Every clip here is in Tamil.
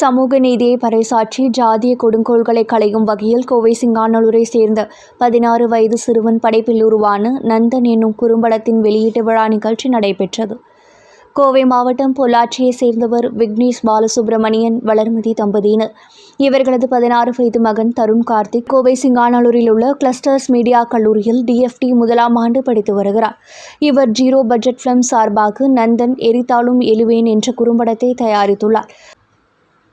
சமூக நீதியை பறைசாற்றி ஜாதிய கொடுங்கோள்களை களையும் வகையில் கோவை சிங்கானல்லூரை சேர்ந்த பதினாறு வயது சிறுவன் படைப்பில் உருவான நந்தன் என்னும் குறும்படத்தின் வெளியீட்டு விழா நிகழ்ச்சி நடைபெற்றது. கோவை மாவட்டம் பொள்ளாச்சியைச் சேர்ந்தவர் விக்னேஷ் பாலசுப்ரமணியன் வளர்மதி தம்பதியினர். இவர்களது பதினாறு வயது மகன் தருண் கார்த்திக் கோவை சிங்கானலூரில் உள்ள கிளஸ்டர்ஸ் மீடியா கல்லூரியில் டிஎஃப்டி முதலாம் ஆண்டு படித்து வருகிறார். இவர் ஜீரோ பட்ஜெட் ஃபிலிம் சார்பாக நந்தன் எரித்தாலும் எழுவேன் என்ற குறும்படத்தை தயாரித்துள்ளார்.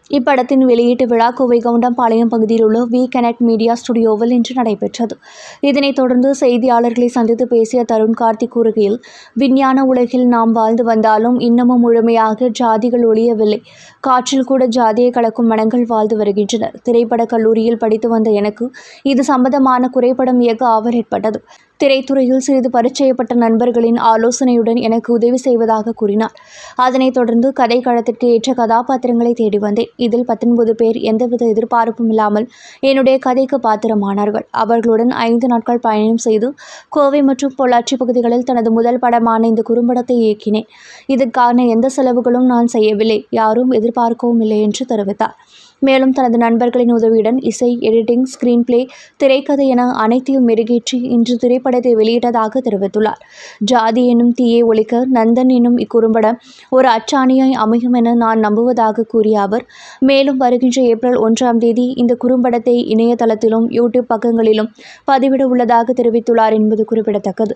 இப்படத்தின் வெளியீட்டு விழா கோவை கவுண்டம்பாளையம் பகுதியில் உள்ள வி கனெக்ட் மீடியா ஸ்டுடியோவில் இன்று நடைபெற்றது. இதனைத் தொடர்ந்து செய்தியாளர்களை சந்தித்து பேசிய தருண் கார்த்திக் கூறுகையில் விஞ்ஞான உலகில் நாம் வாழ்ந்து வந்தாலும் இன்னமும் முழுமையாக ஜாதிகள் ஒழியவில்லை. காற்றில் கூட ஜாதியை கலக்கும் மனங்கள் வாழ்ந்து வருகின்றனர் திரைப்படக் கல்லூரியில் படித்து வந்த எனக்கு இது சம்பந்தமான குறைப்படம் இயக்க ஆவல் ஏற்பட்டது. திரைத்துறையில் சிறிது பரிச்சயப்பட்ட நண்பர்களின் ஆலோசனையுடன் எனக்கு உதவி செய்வதாக கூறினார். அதனைத் தொடர்ந்து கதைக்களத்திற்கு ஏற்ற கதாபாத்திரங்களை தேடி வந்தேன். இதில் பத்தொன்பது பேர் எந்தவித எதிர்பார்ப்பும் இல்லாமல் என்னுடைய கதைக்கு பாத்திரமானார்கள். அவர்களுடன் ஐந்து நாட்கள் பயணம் செய்து கோவை மற்றும் பொள்ளாச்சி பகுதிகளில் தனது முதல் படமான இந்த குறும்படத்தை இயக்கினேன். இதற்கான எந்த செலவுகளும் நான் செய்யவில்லை. யாரும் எதிர்பார்க்கவும் இல்லை என்று தெரிவித்தார். மேலும் தனது நண்பர்களின் உதவியுடன் இசை எடிட்டிங் ஸ்கிரீன் பிளே திரைக்கதை என அனைத்தையும் மெருகேற்றி இன்று திரைப்படத்தை வெளியிட்டதாக தெரிவித்துள்ளார். ஜாதி என்னும் தீயை ஒழிக்க நந்தன் என்னும் இக்குறும்படம் ஒரு அச்சாணியாய் அமையும் என நான் நம்புவதாக கூறிய அவர் மேலும் வருகின்ற ஏப்ரல் ஒன்றாம் தேதி இந்த குறும்படத்தை இணையதளத்திலும் யூடியூப் பக்கங்களிலும் பதிவிட உள்ளதாக தெரிவித்துள்ளார் என்பது குறிப்பிடத்தக்கது.